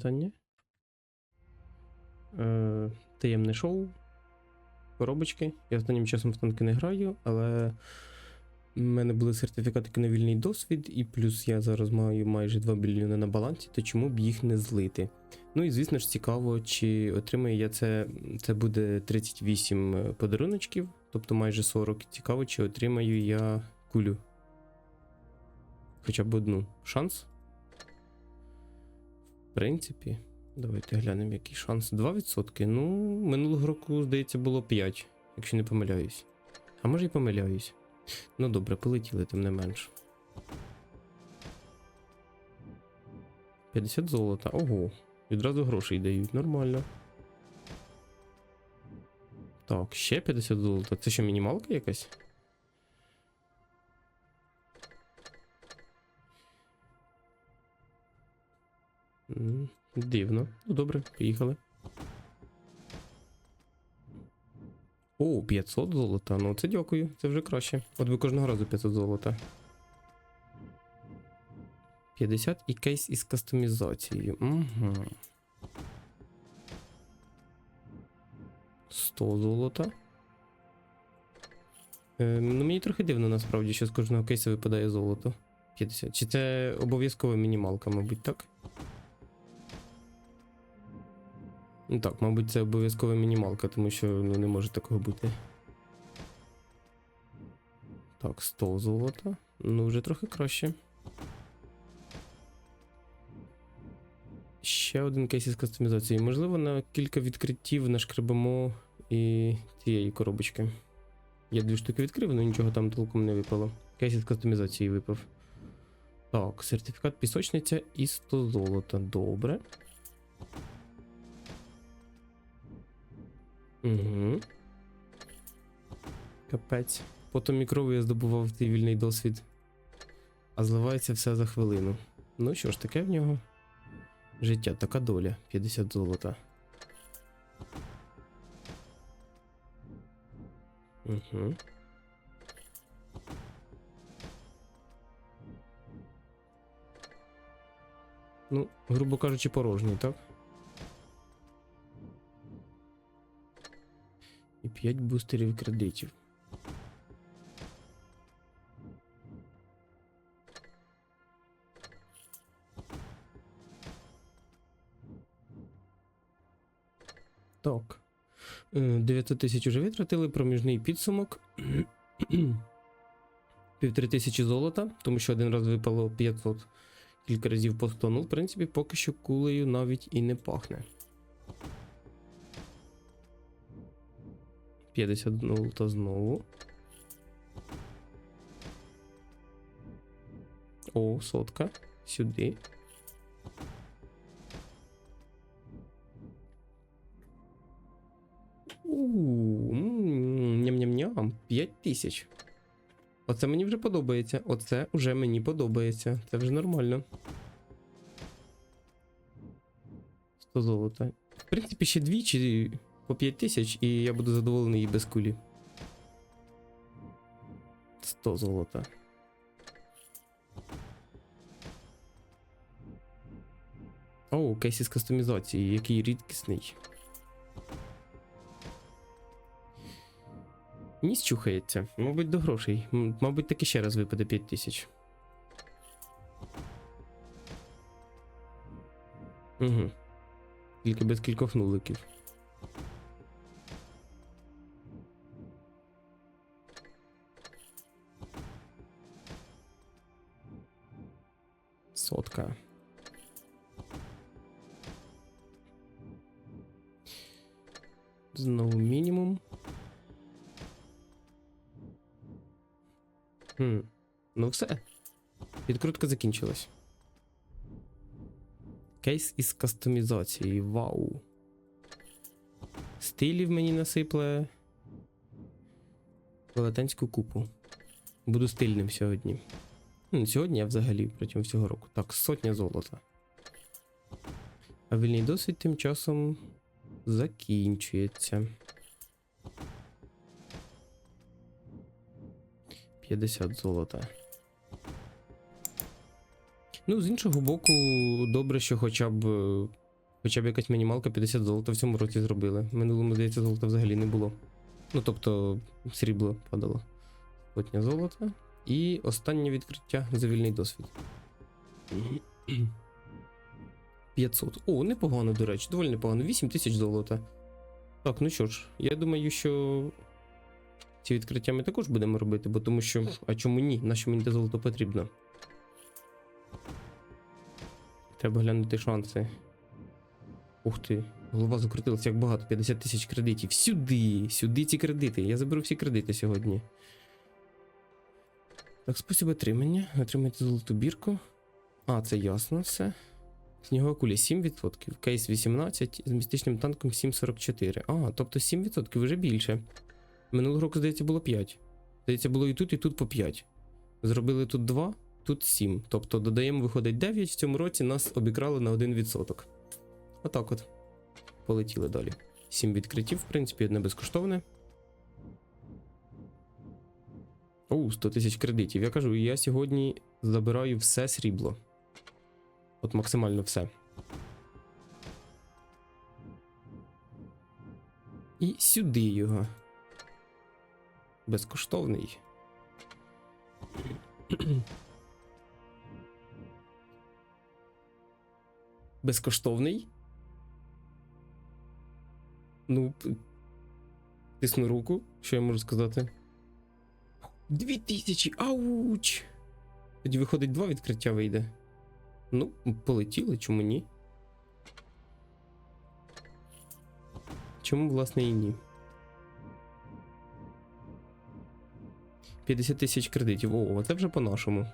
вітання. Е, таємне шоу. Коробочки. Я останнім часом в танки не граю, але в мене були сертифікати на вільний досвід, і плюс я зараз маю майже 2 мільйони на балансі, то чому б їх не злити? Ну і звісно ж цікаво, чи отримаю я це. Це буде 38 подаруночків, тобто майже 40. Цікаво, чи отримаю я кулю. Хоча б одну. Шанс? Принципі, давайте глянемо, який шанс. 2%. Ну, минулого року, здається, було 5, якщо не помиляюсь. А може і помиляюсь. Ну добре, полетіли, тим не менш. 50 золота. Ого. Відразу грошей дають, нормально. Так, ще 50 золота. Це що, мінімалка якась? Дивно. Ну добре, поїхали. О, 500 золота. Ну це дякую, це вже краще. От би кожного разу 500 золота. 50 і кейс із кастомізацією. Угу. 100 золота. Е, ну мені трохи дивно насправді, що з кожного кейсу випадає золото. 50. Чи це обов'язкова мінімалка, мабуть, так? Ну так, мабуть, це обов'язкова мінімалка, тому що ну, не може такого бути. Так, 100 золота. Ну, вже трохи краще. Ще один кейс із кастомізацією. Можливо, на кілька відкриттів нашкребемо і цієї коробочки. Я дві штуки відкрив, але нічого там толком не випало. Кейс із кастомізації випав. Так, сертифікат пісочниця і 100 золота. Добре. Угу. Капець. Потім мікрови я здобував цей вільний досвід. А зливається все за хвилину. Ну що ж, таке в нього. Життя, така доля. 50 золота. Угу. Ну, грубо кажучи, порожній, так? 5 бустерів кредитів. Так. Е, 900 тисяч уже витратили, проміжний підсумок. Півтори тисячі золота, тому що один раз випало 500 кілька разів по 100. Ну, в принципі, поки що кулею навіть і не пахне. 50 золота знову. О, сотка. Сюди. Ням-ням-ням. 5 тисяч. Оце мені вже подобається. Оце вже мені подобається. Це вже нормально. 100 золота. В принципі, ще двічі по 5 тисяч, і я буду задоволений і без кулі. 100 золота. О, кейс із кастомізації, який рідкісний. Ніс чухається. Мабуть, до грошей. Мабуть, таки ще раз випаде 5 тисяч. Угу. Тільки без кількох нуликів. Сотка. Знову мінімум. Хм. Ну все. Підкрутка закінчилась. Кейс із кастомізації. Вау. Стилів мені насипле. Велетенську купу. Буду стильним сьогодні. Ну, сьогодні, а взагалі протягом всього року. Так, сотня золота. А вільний досвід тим часом закінчується. 50 золота. Ну, з іншого боку, добре, що хоча б е, Хоча б якась мінімалка 50 золота в цьому році зробили. Минулому, здається, золота взагалі не було. Ну, тобто, срібло падало. Сотня золота. І останнє відкриття за вільний досвід. 500. О, непогано, до речі, доволі непогано. 8 тисяч золота. Так, ну що ж, я думаю, що ці відкриття ми також будемо робити, бо тому що. А чому ні? Нащо мені те золото потрібно? Треба глянути шанси. Ух ти, голова закрутилася як багато, 50 тисяч кредитів. Сюди, сюди ці кредити. Я заберу всі кредити сьогодні. Так, спосіб отримання. Отримайте золоту бірку. А, це ясно все. Снігова куля 7%, кейс 18, з містичним танком 7,44. А, тобто 7% вже більше. Минулого року, здається, було 5. Здається, було і тут, і тут по 5. Зробили тут 2, тут 7. Тобто додаємо, виходить 9, в цьому році нас обікрали на 1%. Отак от. Полетіли далі. 7 відкриттів, в принципі, одне безкоштовне. Оу, 100 тисяч кредитів. Я кажу, я сьогодні забираю все срібло. От максимально все. І сюди його. Безкоштовний. Безкоштовний. Ну, тисну руку, що я можу сказати. Дві тисячі! Ауч! Тоді виходить два відкриття вийде. Ну, полетіли, чому ні? Чому, власне, і ні? 50 тисяч кредитів. О, це вже по-нашому.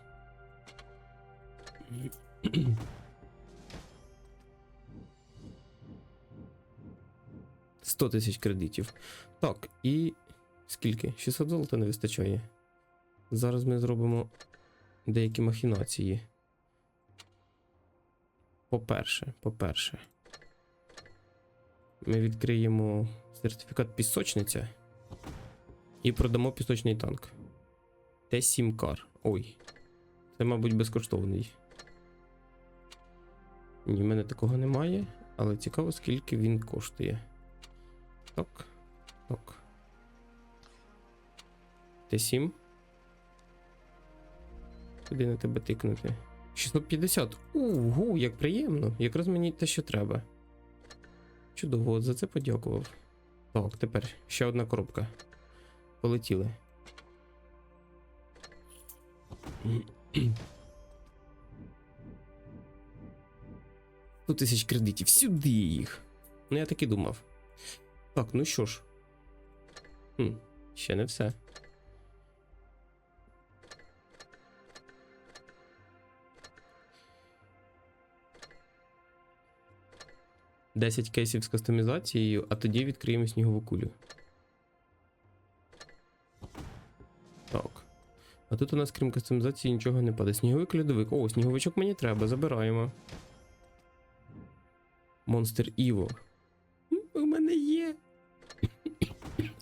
Сто тисяч кредитів. Так, і скільки? 600 золота не вистачає. Зараз ми зробимо деякі махінації. По-перше, по-перше, ми відкриємо сертифікат пісочниця і продамо пісочний танк. Т7 кар. Ой. Це, мабуть, безкоштовний. Ні, в мене такого немає, але цікаво, скільки він коштує. Так. Так. Т7. Куди на тебе тикнути? 650. Угу, як приємно. Якраз мені те, що треба. Чудово, за це подякував. Так, тепер ще одна коробка. Полетіли. 100 тисяч кредитів. Сюди їх. Ну, я так і думав. Так, ну що ж. Хм, ще не все. Десять кейсів з кастомізацією, а тоді відкриємо снігову кулю. Так. А тут у нас, крім кастомізації, нічого не падає. Сніговик льодовик. О, сніговичок мені треба, забираємо. Монстер Іво. У мене є.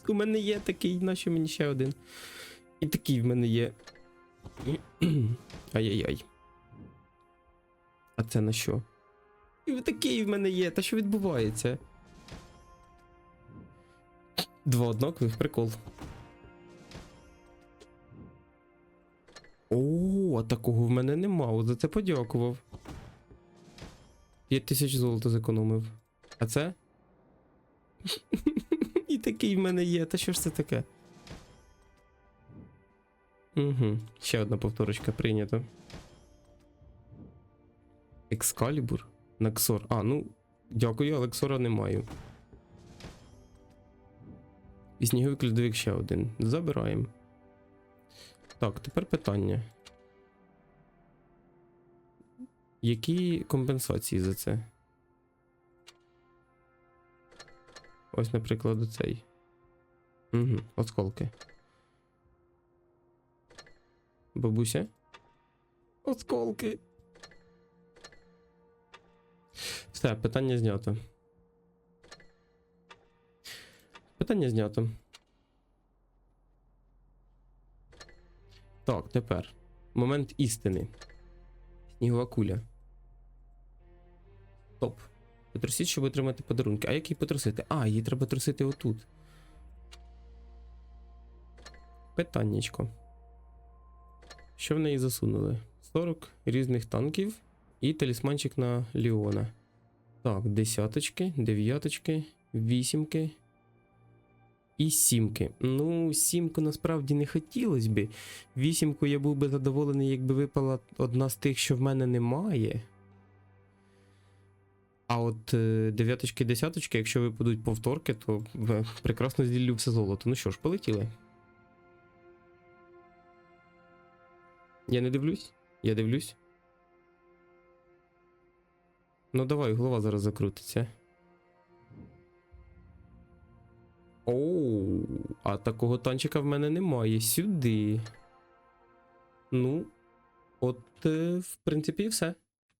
У мене є такий, нащо мені ще один. І такий в мене є. Ай-яй-яй. А це на що? Такий в мене є. Та що відбувається? Два однакових прикол. О, а такого в мене нема. За це подякував. 5 тисяч золота зекономив. А це? І такий в мене є. Та що ж це таке? Угу. Ще одна повторочка прийнята. Екскалібур? Наксор. А, ну, дякую, але Ксора не маю. І сніговик льодовик ще один. Забираємо. Так, тепер питання. Які компенсації за це? Ось, наприклад, оцей. Угу, осколки. Бабуся? Осколки. Все, питання знято. Питання знято. Так, тепер. Момент істини. Снігова куля. Топ. Потрусіть, щоб отримати подарунки. А як її потрусити? А, її треба трусити отут. Питаннячко. Що в неї засунули? 40 різних танків і талісманчик на Ліона. Так, десяточки, дев'яточки, вісімки і сімки. Ну, сімку насправді не хотілося би. Вісімку я був би задоволений, якби випала одна з тих, що в мене немає. А от е, дев'яточки, десяточки, якщо випадуть повторки, то е, прекрасно зділлю все золото. Ну що ж, полетіли. Я не дивлюсь? Я дивлюсь. Ну давай, голова зараз закрутиться. Оу, а такого танчика в мене немає. Сюди. Ну, от, е, в принципі, і все.